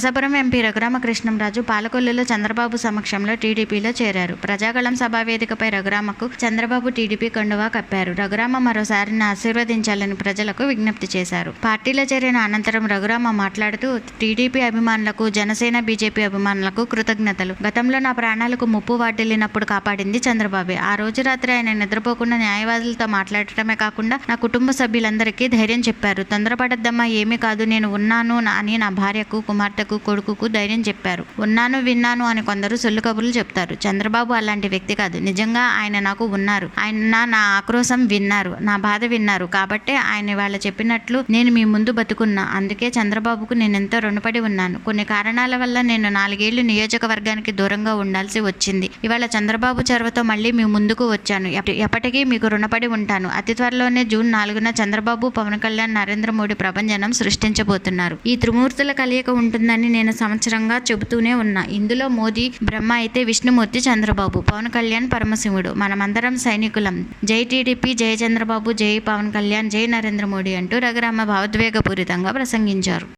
Narasapuram MP Raghuramakrishnamraju పాలకొల్లులో చంద్రబాబు సమక్షంలో టీడీపీలో చేరారు. ప్రజాగళం సభా వేదికపై రఘురామకు చంద్రబాబు టీడీపీ కండువా కప్పారు. రఘురామ మరోసారి ఆశీర్వదించాలని ప్రజలకు విజ్ఞప్తి చేశారు. పార్టీలో చేరిన అనంతరం రఘురామ మాట్లాడుతూ టీడీపీ అభిమానులకు జనసేన బీజేపీ అభిమానులకు కృతజ్ఞతలు. గతంలో నా ప్రాణాలకు ముప్పు వాటిల్లినప్పుడు కాపాడింది చంద్రబాబు. ఆ రోజు రాత్రి ఆయన నిద్రపోకుండా న్యాయవాదులతో మాట్లాడటమే కాకుండా నా కుటుంబ సభ్యులందరికీ ధైర్యం చెప్పారు. తొందరపడద్దమ్మా ఏమీ కాదు నేను ఉన్నాను నా- అని నా భార్యకు కుమార్తెకు కొడుకుకు ధైర్యం చెప్పారు. ఉన్నాను విన్నాను అని కొందరు సొల్లు కబుర్లు చెప్తారు. చంద్రబాబు అలాంటి వ్యక్తి కాదు. నిజంగా ఆయన నాకు ఉన్నారు. ఆయన నా ఆక్రోశం విన్నారు. నా బాధ విన్నారు. కాబట్టే ఆయన వాళ్ళ చెప్పినట్లు నేను మీ ముందు బతుకున్నా. అందుకే చంద్రబాబుకు నేను ఎంతో రుణపడి ఉన్నాను. కొన్ని కారణాల వల్ల నేను నాలుగేళ్ళు నియోజకవర్గానికి దూరంగా ఉండాల్సి వచ్చింది. ఇవాళ చంద్రబాబు చొరవతో మళ్ళీ మీ ముందుకు వచ్చాను. ఎప్పటికీ మీకు రుణపడి ఉంటాను. అతి త్వరలోనే జూన్ నాలుగున చంద్రబాబు పవన్ కళ్యాణ్ నరేంద్ర మోడీ ప్రభంజనం సృష్టించబోతున్నారు. ఈ త్రిమూర్తుల కలయిక ఉంటుందని నేను సంవత్సరంగా చెబుతూనే ఉన్నా. ఇందులో మోదీ బ్రహ్మ అయితే విష్ణుమూర్తి చంద్రబాబు పవన్ కళ్యాణ్ పరమశివుడు. మనమందరం సైనికులం. జై టీడీపీ జై చంద్రబాబు జై పవన్ కళ్యాణ్ జై నరేంద్ర మోడీ అంటూ రఘురామ భావోద్వేగపూరితంగా ప్రసంగించారు.